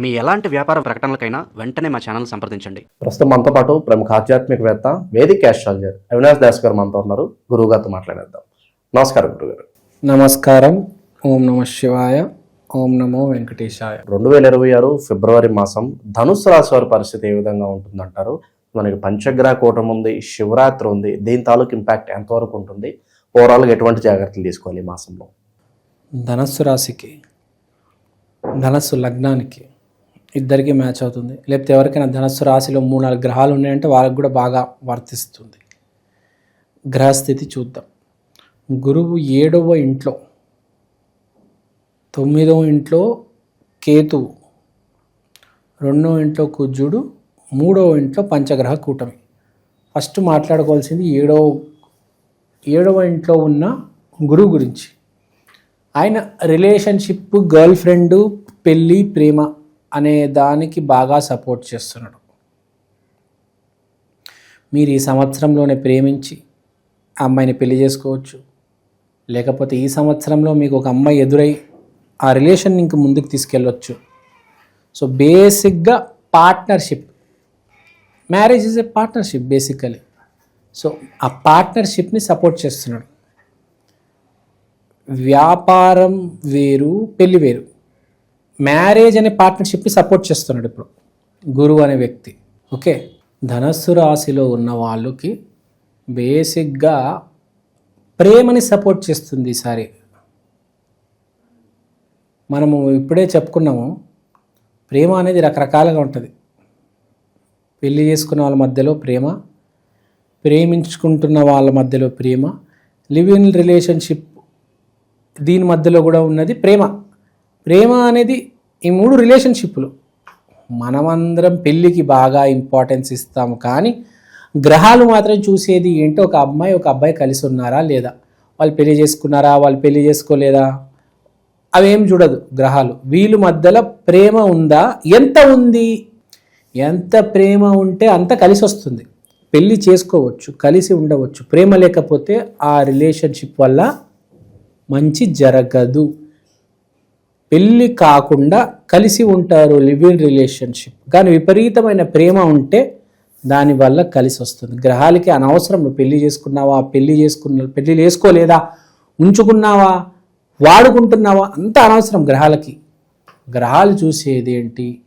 మీ ఎలాంటి వ్యాపార ప్రకటనలకైనా వెంటనే మా ఛానల్ సంప్రదించండి. ప్రస్తుతం మనతో పాటు ప్రముఖ ఆధ్యాత్మికవేత్త వేదిక్ ఆస్ట్రాలజర్ అవినాష్ దాస్ గారు మనతో ఉన్నారు. గురువు గారితో మాట్లాడేద్దాం. నమస్కారం గురుగారు నమస్కారం. ఓం నమ శివాయ. ఓం నమో వెంకటేశాయ. రెండు వేల ఇరవై ఆరు ఫిబ్రవరి మాసం ధనుసు రాశి వారి పరిస్థితి ఏ విధంగా ఉంటుందంటారు? మనకి పంచగ్రహ కూటమి ఉంది శివరాత్రి ఉంది. దీని తాలూకు ఇంపాక్ట్ ఎంతవరకు ఉంటుంది? ఓవరాల్గా ఎటువంటి జాగ్రత్తలు తీసుకోవాలి ఈ మాసంలో? ధనస్సు రాశికి ధనస్సు లగ్నానికి ఇద్దరికి మ్యాచ్ అవుతుంది. లేకపోతే ఎవరికైనా ధనస్సు రాశిలో మూడు నాలుగు గ్రహాలు ఉన్నాయంటే వాళ్ళకి కూడా బాగా వర్తిస్తుంది. గ్రహస్థితి చూద్దాం. గురువు ఏడవ ఇంట్లో తొమ్మిదవ ఇంట్లో కేతువు రెండవ ఇంట్లో కుజుడు మూడవ ఇంట్లో పంచగ్రహ కూటమి. ఫస్ట్ మాట్లాడుకోవాల్సింది ఏడవ ఏడవ ఇంట్లో ఉన్న గురువు గురించి. ఆయన రిలేషన్షిప్ గర్ల్ ఫ్రెండ్ పెళ్ళి ప్రేమ అనే దానికి బాగా సపోర్ట్ చేస్తున్నాడు. మీరు ఈ సంవత్సరంలోనే ప్రేమించి ఆ అమ్మాయిని పెళ్ళి చేసుకోవచ్చు. లేకపోతే ఈ సంవత్సరంలో మీకు ఒక అమ్మాయి ఎదురై ఆ రిలేషన్ ఇంక ముందుకు తీసుకెళ్ళొచ్చు. సో బేసిక్గా partnership. Marriage is a partnership basically. So ఆ పార్ట్నర్షిప్ని సపోర్ట్ చేస్తున్నాడు. వ్యాపారం వేరు పెళ్ళి వేరు. మ్యారేజ్ అనే పార్ట్నర్షిప్ని సపోర్ట్ చేస్తున్నాడు ఇప్పుడు. గురువు అనే వ్యక్తి. ఓకే? ధనస్సు రాశిలో ఉన్న వాళ్ళకి బేసిక్గా ప్రేమని సపోర్ట్ చేస్తుంది ఈసారి. మనము ఇప్పుడే చెప్పుకున్నాము ప్రేమ అనేది రకరకాలుగా ఉంటుంది. పెళ్ళి చేసుకున్న వాళ్ళ మధ్యలో ప్రేమ ప్రేమించుకుంటున్న వాళ్ళ మధ్యలో ప్రేమ లివ్ ఇన్ రిలేషన్షిప్ దీని మధ్యలో కూడా ఉన్నది ప్రేమ. ప్రేమ అనేది ఈ మూడు రిలేషన్షిప్లు మనమందరం పెళ్ళికి బాగా ఇంపార్టెన్స్ ఇస్తాము. కానీ గ్రహాలు మాత్రం చూసేది ఏంటో? ఒక అమ్మాయి ఒక అబ్బాయి కలిసి ఉన్నారా లేదా? వాళ్ళు పెళ్ళి చేసుకున్నారా? వాళ్ళు పెళ్ళి చేసుకోలేదా? అవేం చూడదు గ్రహాలు. వీళ్ళు మధ్యలో ప్రేమ ఉందా? ఎంత ఉంది? ఎంత ప్రేమ ఉంటే అంత కలిసి వస్తుంది. పెళ్ళి చేసుకోవచ్చు కలిసి ఉండవచ్చు. ప్రేమ లేకపోతే ఆ రిలేషన్షిప్ వల్ల మంచి జరగదు. పెళ్ళి కాకుండా కలిసి ఉంటారు లివ్ ఇన్ రిలేషన్షిప్. కానీ విపరీతమైన ప్రేమ ఉంటే దానివల్ల కలిసి వస్తుంది. గ్రహాలకి అనవసరం నువ్వు పెళ్ళి చేసుకున్నావా? పెళ్ళి చేసుకున్న పెళ్ళి చేసుకోలేదా? ఉంచుకున్నావా? వాడుకుంటున్నావా? అంత అనవసరం గ్రహాలకి. గ్రహాలు చూసేది ఏంటి?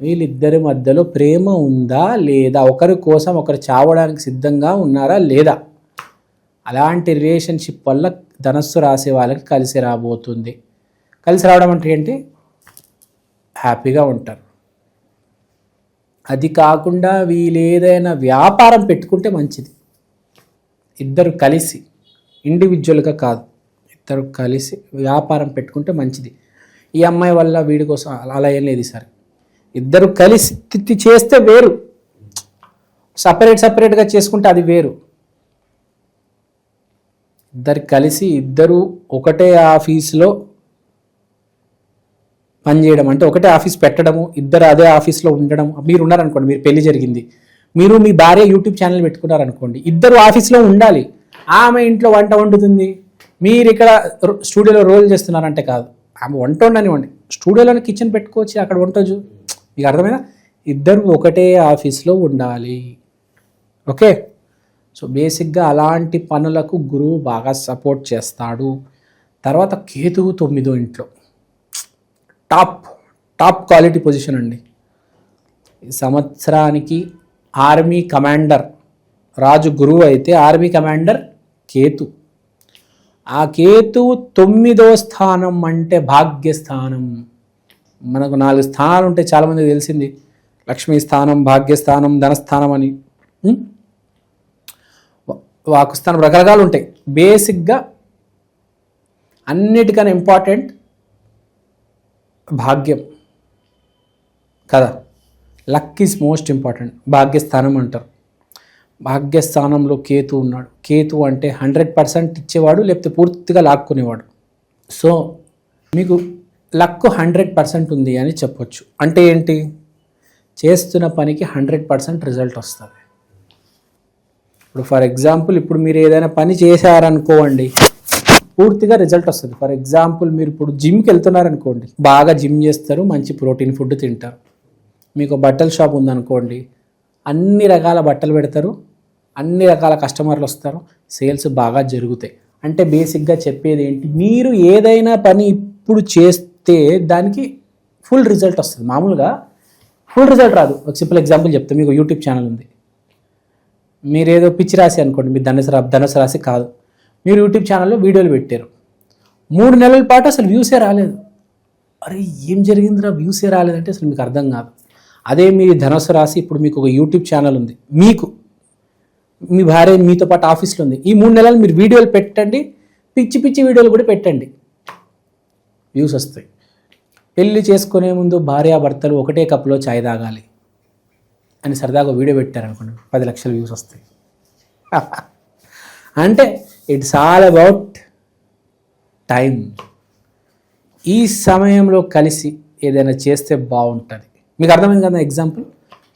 వీళ్ళిద్దరి మధ్యలో ప్రేమ ఉందా లేదా? ఒకరి కోసం ఒకరు చావడానికి సిద్ధంగా ఉన్నారా లేదా? అలాంటి రిలేషన్షిప్ వల్ల ధనస్సు రాసే వాళ్ళకి కలిసి రాబోతుంది. కలిసి రావడం అంటే ఏంటి? హ్యాపీగా ఉంటారు. అది కాకుండా వీళ్ళు ఏదైనా వ్యాపారం పెట్టుకుంటే మంచిది. ఇద్దరు కలిసి ఇండివిజువల్గా కాదు ఇద్దరు కలిసి వ్యాపారం పెట్టుకుంటే మంచిది. ఈ అమ్మాయి వల్ల వీడి కోసం అలా- ఏం లేదు సరే ఇద్దరు కలిసి తిత్తి చేస్తే వేరు. సపరేట్ సపరేట్గా చేసుకుంటే అది వేరు. ఇద్దరు కలిసి ఇద్దరు ఒకటే ఆఫీస్లో పనిచేయడం అంటే ఒకటే ఆఫీస్ పెట్టడము ఇద్దరు అదే ఆఫీస్లో ఉండడం. మీరు ఉన్నారనుకోండి మీరు పెళ్ళి జరిగింది. మీరు మీ భార్య యూట్యూబ్ ఛానల్ పెట్టుకున్నారనుకోండి ఇద్దరు ఆఫీస్లో ఉండాలి. ఆమె ఇంట్లో వంట వండుతుంది. మీరు ఇక్కడ స్టూడియోలో రోల్ చేస్తున్నారంటే కాదు. ఆమె వంట వండనివ్వండి స్టూడియోలోనే కిచెన్ పెట్టుకోవచ్చు అక్కడ వంటొచ్చు మీకు అర్థమైనా ఇద్దరు ఒకటే ఆఫీస్లో ఉండాలి. ఓకే? సో బేసిక్గా అలాంటి పనులకు గురువు బాగా సపోర్ట్ చేస్తాడు. తర్వాత కేతువు తొమ్మిదో ఇంట్లో. టాప్ టాప్ క్వాలిటీ పొజిషన్ అండి. సంవత్సరానికి ఆర్మీ కమాండర్ రాజు గురువు అయితే ఆర్మీ కమాండర్ కేతు. ఆ కేతు తొమ్మిదో స్థానం అంటే భాగ్యస్థానం. మనకు నాలుగు స్థానాలు ఉంటే చాలామందికి తెలిసింది. లక్ష్మీ స్థానం భాగ్యస్థానం ధనస్థానం అని. వాకుస్థానం రకరకాలు ఉంటాయి. బేసిక్గా అన్నిటికన్నా ఇంపార్టెంట్ భాగ్యం కదా? లక్ ఈజ్ మోస్ట్ ఇంపార్టెంట్ భాగ్యస్థానం అంటారు. భాగ్యస్థానంలో కేతు ఉన్నాడు. కేతు అంటే హండ్రెడ్ పర్సెంట్ ఇచ్చేవాడు లేకపోతే పూర్తిగా లాక్కునేవాడు. సో మీకు లక్ హండ్రెడ్ పర్సెంట్ ఉంది అని చెప్పొచ్చు. అంటే ఏంటి? చేస్తున్న పనికి హండ్రెడ్ పర్సెంట్ రిజల్ట్ వస్తుంది. ఇప్పుడు ఫర్ ఎగ్జాంపుల్ ఇప్పుడు మీరు ఏదైనా పని చేశారనుకోండి పూర్తిగా రిజల్ట్ వస్తుంది. ఫర్ ఎగ్జాంపుల్ మీరు ఇప్పుడు జిమ్కి వెళ్తున్నారు అనుకోండి బాగా జిమ్ చేస్తారు మంచి ప్రోటీన్ ఫుడ్ తింటారు. మీకు బట్టల షాప్ ఉందనుకోండి అన్ని రకాల బట్టలు పెడతారు అన్ని రకాల కస్టమర్లు వస్తారు సేల్స్ బాగా జరుగుతాయి. అంటే బేసిక్గా చెప్పేది ఏంటి మీరు ఏదైనా పని ఇప్పుడు చేస్తే దానికి ఫుల్ రిజల్ట్ వస్తుంది. మామూలుగా ఫుల్ రిజల్ట్ రాదు. ఒక సింపుల్ ఎగ్జాంపుల్ చెప్తే మీకు యూట్యూబ్ ఛానల్ ఉంది. మీరు ఏదో పిచ్చి రాసి అనుకోండి మీ ధనుసు రా ధనుసు రాశి కాదు. మీరు యూట్యూబ్ ఛానల్లో వీడియోలు పెట్టారు. మూడు నెలల పాటు అసలు వ్యూసే రాలేదు. అరే ఏం జరిగిందిరా? వ్యూసే రాలేదంటే అసలు మీకు అర్థం కాదు. అదే మీ ధనస్సు రాసి ఇప్పుడు మీకు ఒక యూట్యూబ్ ఛానల్ ఉంది. మీకు మీ భార్య మీతో పాటు ఆఫీస్లో ఉంది. ఈ మూడు నెలలు మీరు వీడియోలు పెట్టండి. పిచ్చి పిచ్చి వీడియోలు కూడా పెట్టండి. వ్యూస్ వస్తాయి. పెళ్ళి చేసుకునే ముందు భార్యాభర్తలు ఒకటే కప్లో చాయ్ తాగాలి అని సరదాగా వీడియో పెట్టారనుకోండి. పది లక్షల వ్యూస్ వస్తాయి. అంటే ఇట్స్ ఆల్ అబౌట్ టైం ఈ సమయంలో కలిసి ఏదైనా చేస్తే బాగుంటుంది. మీకు అర్థమైంది కదా ఎగ్జాంపుల్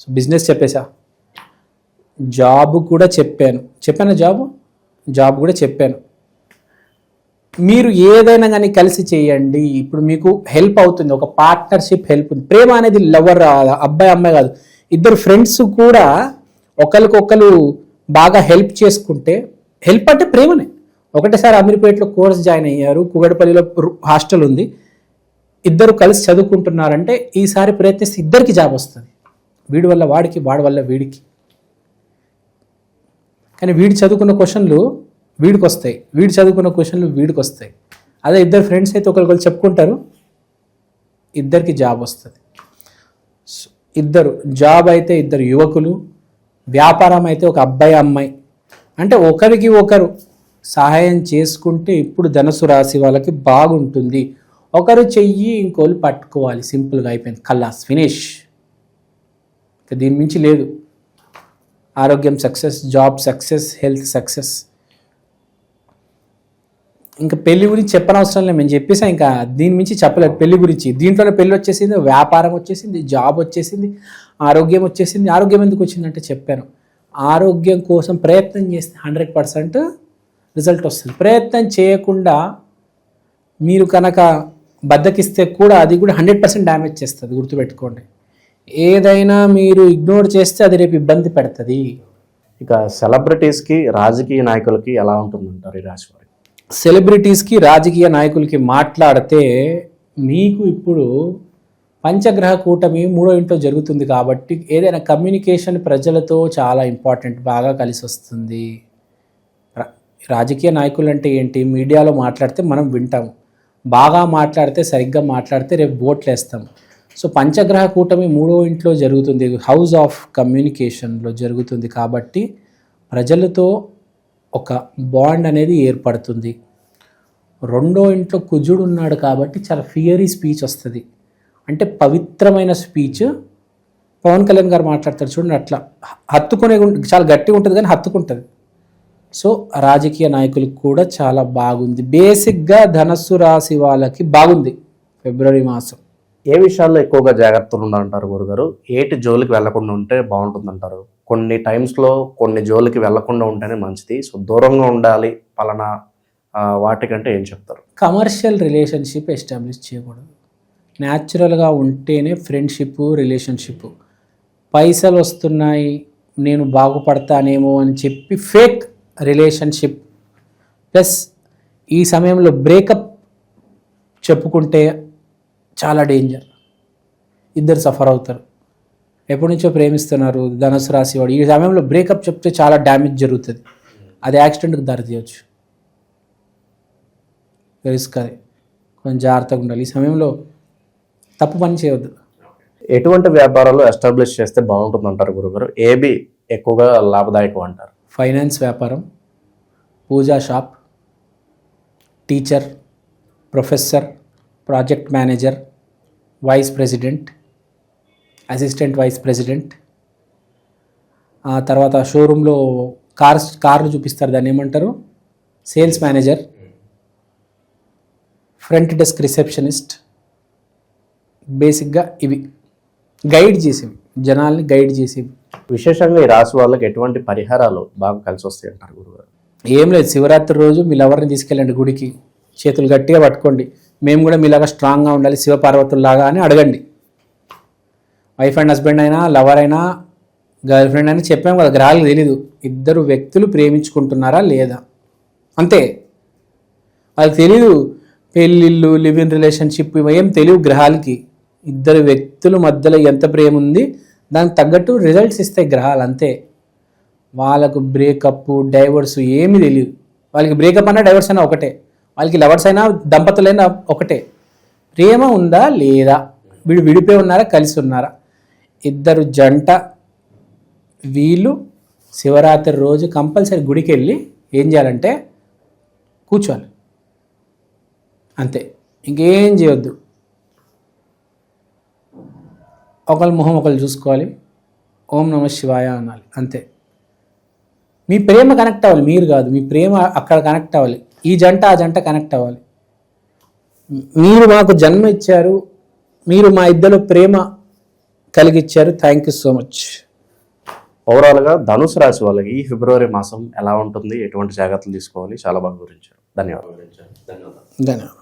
సో బిజినెస్ చెప్పేసా? జాబ్ కూడా చెప్పాను. చెప్పాను జాబ్ జాబ్ కూడా చెప్పాను. మీరు ఏదైనా కానీ కలిసి చేయండి. ఇప్పుడు మీకు హెల్ప్ అవుతుంది. ఒక పార్ట్నర్షిప్ హెల్ప్ ఉంది. ప్రేమ అనేది లవర్ అబ్బాయి అమ్మాయి కాదు. ఇద్దరు ఫ్రెండ్స్ కూడా ఒకరికొకరు బాగా హెల్ప్ చేసుకుంటే హెల్ప్ అంటే ప్రేమనే. ఒకటేసారి అమీర్పేటలో కోర్స్ జాయిన్ అయ్యారు. కుగడపల్లిలో హాస్టల్ ఉంది. ఇద్దరు కలిసి చదువుకుంటున్నారంటే ఈసారి ప్రయత్నిస్తే ఇద్దరికి జాబ్ వస్తుంది. వీడి వల్ల వాడికి వాడి వల్ల వీడికి. కానీ వీడు చదువుకున్న క్వశ్చన్లు వీడికి వస్తాయి వీడు చదువుకున్న క్వశ్చన్లు వీడికి వస్తాయి అదే ఇద్దరు ఫ్రెండ్స్ అయితే ఒకరికొకరు చెప్పుకుంటారు. ఇద్దరికి జాబ్ వస్తుంది. ఇద్దరు జాబ్ అయితే ఇద్దరు యువకులు వ్యాపారం అయితే ఒక అబ్బాయి అమ్మాయి. అంటే ఒకరికి ఒకరు సహాయం చేసుకుంటే ఇప్పుడు ధనుసు రాశి వాళ్ళకి బాగుంటుంది. ఒకరు చెయ్యి ఇంకోళ్ళు పట్టుకోవాలి. సింపుల్గా అయిపోయింది. కల్లాస్ ఫినిష్ ఇక దీని మించి లేదు. ఆరోగ్యం success job success health success ఇంకా పెళ్ళి గురించి చెప్పనవసరం లేదు. మేము చెప్పేసా ఇంకా దీని మించి చెప్పలేదు. పెళ్ళి గురించి. దీంట్లోనే పెళ్ళి వచ్చేసింది వ్యాపారం వచ్చేసింది జాబ్ వచ్చేసింది ఆరోగ్యం వచ్చేసింది. ఆరోగ్యం ఎందుకు వచ్చిందంటే చెప్పాను. ఆరోగ్యం కోసం ప్రయత్నం చేస్తే హండ్రెడ్ పర్సెంట్ రిజల్ట్ వస్తుంది. ప్రయత్నం చేయకుండా మీరు కనుక బద్దకిస్తే కూడా అది కూడా హండ్రెడ్ పర్సెంట్ డ్యామేజ్ చేస్తుంది గుర్తుపెట్టుకోండి. ఏదైనా మీరు ఇగ్నోర్ చేస్తే అది రేపు ఇబ్బంది పెడుతుంది. ఇక సెలబ్రిటీస్కి రాజకీయ నాయకులకి ఎలా ఉంటుందంటారు ఈ రాశి సెలబ్రిటీస్కి రాజకీయ నాయకులకి మాట్లాడితే మీకు ఇప్పుడు పంచగ్రహ కూటమి మూడో ఇంట్లో జరుగుతుంది కాబట్టి ఏదైనా కమ్యూనికేషన్ ప్రజలతో చాలా ఇంపార్టెంట్ బాగా కలిసి వస్తుంది. రాజకీయ నాయకులు అంటే ఏంటి? మీడియాలో మాట్లాడితే మనం వింటాం. బాగా మాట్లాడితే సరిగ్గా మాట్లాడితే రేపు ఓట్లు వేస్తాం సో పంచగ్రహ కూటమి మూడో ఇంట్లో జరుగుతుంది. హౌస్ ఆఫ్ కమ్యూనికేషన్లో జరుగుతుంది కాబట్టి ప్రజలతో ఒక బాండ్ అనేది ఏర్పడుతుంది. రెండో ఇంట్లో కుజుడు ఉన్నాడు కాబట్టి చాలా ఫియరీ స్పీచ్ వస్తుంది. అంటే పవిత్రమైన స్పీచ్. పవన్ కళ్యాణ్ గారు మాట్లాడతారు చూడండి అట్లా. హత్తుకునే చాలా గట్టిగా ఉంటుంది కానీ హత్తుకుంటుంది. సో రాజకీయ నాయకులకు కూడా చాలా బాగుంది. బేసిక్గా ధనస్సు రాశి వాళ్ళకి బాగుంది ఫిబ్రవరి మాసం. ఏ విషయాల్లో ఎక్కువగా జాగ్రత్తలు ఉండాలంటారు గురుగారు? ఏటి జోలికి వెళ్ళకుండా ఉంటే బాగుంటుందంటారు? కొన్ని టైమ్స్లో కొన్ని జోలికి వెళ్ళకుండా ఉంటేనే మంచిది. సో దూరంగా ఉండాలి పలానా వాటికంటే ఏం చెప్తారు? కమర్షియల్ రిలేషన్షిప్ ఎస్టాబ్లిష్ చేయకూడదు. న్యాచురల్గా ఉంటేనే ఫ్రెండ్షిప్ రిలేషన్షిప్. పైసలు వస్తున్నాయి నేను బాగుపడతానేమో అని చెప్పి ఫేక్ రిలేషన్షిప్. ప్లస్ ఈ సమయంలో బ్రేకప్ చెప్పుకుంటే చాలా డేంజర్. ఇద్దరు సఫర్ అవుతారు. ఎప్పటి నుంచో ప్రేమిస్తున్నారు ధనుసు రాశి వాడు ఈ సమయంలో బ్రేకప్ చెప్తే చాలా డ్యామేజ్ జరుగుతుంది. అది యాక్సిడెంట్కి దారితీయవచ్చు రిస్క్ అది. కొంచెం జాగ్రత్తగా ఉండాలి. ఈ సమయంలో తప్పు పని చేయవద్దు ఎటువంటి వ్యాపారాలు ఎస్టాబ్లిష్ చేస్తే బాగుంటుందంటారు గురుగారు? ఏబి ఎక్కువగా లాభదాయకం అంటారు. ఫైనాన్స్ వ్యాపారం puja shop teacher professor project manager vice president assistant vice president. ఆ తర్వాత షోరూంలో కార్స్ కార్లు చూపిస్తారు దాన్ని ఏమంటారు? Sales manager front desk receptionist బేసిక్గా ఇవి. గైడ్ చేసేవి. జనాల్ని గైడ్ చేసేవి. విశేషంగా ఈ రాశి వాళ్ళకి ఎటువంటి పరిహారాలు బాగా కలిసి వస్తాయి అంటారు గురుగారు? ఏం లేదు. శివరాత్రి రోజు మీ లవర్ని తీసుకెళ్ళండి గుడికి. చేతులు గట్టిగా పట్టుకోండి. మేము కూడా మీలాగా స్ట్రాంగ్గా ఉండాలి. శివపార్వతుల్లాగా అని అడగండి. వైఫ్ అండ్ హస్బెండ్ అయినా లవర్ అయినా గర్ల్ ఫ్రెండ్ అయినా చెప్పాము కదా గ్రహాలకు తెలీదు. ఇద్దరు వ్యక్తులు ప్రేమించుకుంటున్నారా లేదా? అంతే. వాళ్ళకి తెలీదు. పెళ్ళిళ్ళు లివ్ ఇన్ రిలేషన్షిప్ ఇవి ఏం తెలియవు గ్రహాలకి. ఇద్దరు వ్యక్తుల మధ్యలో ఎంత ప్రేమ ఉంది దానికి తగ్గట్టు రిజల్ట్స్ ఇస్తాయి గ్రహాలు అంతే. వాళ్ళకు బ్రేకప్ డైవర్స్ ఏమీ తెలియదు వాళ్ళకి బ్రేకప్ అయినా డైవర్స్ అయినా ఒకటే. వాళ్ళకి లవర్స్ అయినా దంపతులైనా ఒకటే. ప్రేమ ఉందా లేదా? వీడు విడిపోయి ఉన్నారా కలిసి ఉన్నారా? ఇద్దరు జంట వీళ్ళు శివరాత్రి రోజు కంపల్సరీ గుడికి వెళ్ళి ఏం చేయాలంటే కూర్చోవాలి. అంతే. ఇంకేం చేయొద్దు. ఒకళ్ళ మొహం ఒకళ్ళు చూసుకోవాలి. ఓం నమ శివాయ అనాలి. అంతే. మీ ప్రేమ కనెక్ట్ అవ్వాలి. మీరు కాదు. మీ ప్రేమ అక్కడ కనెక్ట్ అవ్వాలి. ఈ జంట ఆ జంట కనెక్ట్ అవ్వాలి. మీరు మాకు జన్మ ఇచ్చారు. మీరు మా ఇద్దరు ప్రేమ కలిగిచ్చారు. థ్యాంక్ యూ సో మచ్ ఓవరాల్గా ధనుసు రాశి వాళ్ళకి ఈ ఫిబ్రవరి మాసం ఎలా ఉంటుంది? ఎటువంటి జాగ్రత్తలు తీసుకోవాలి? చాలా బాగా గురించారు ధన్యవాదాలు ధన్యవాదాలు. ధన్యవాదాలు.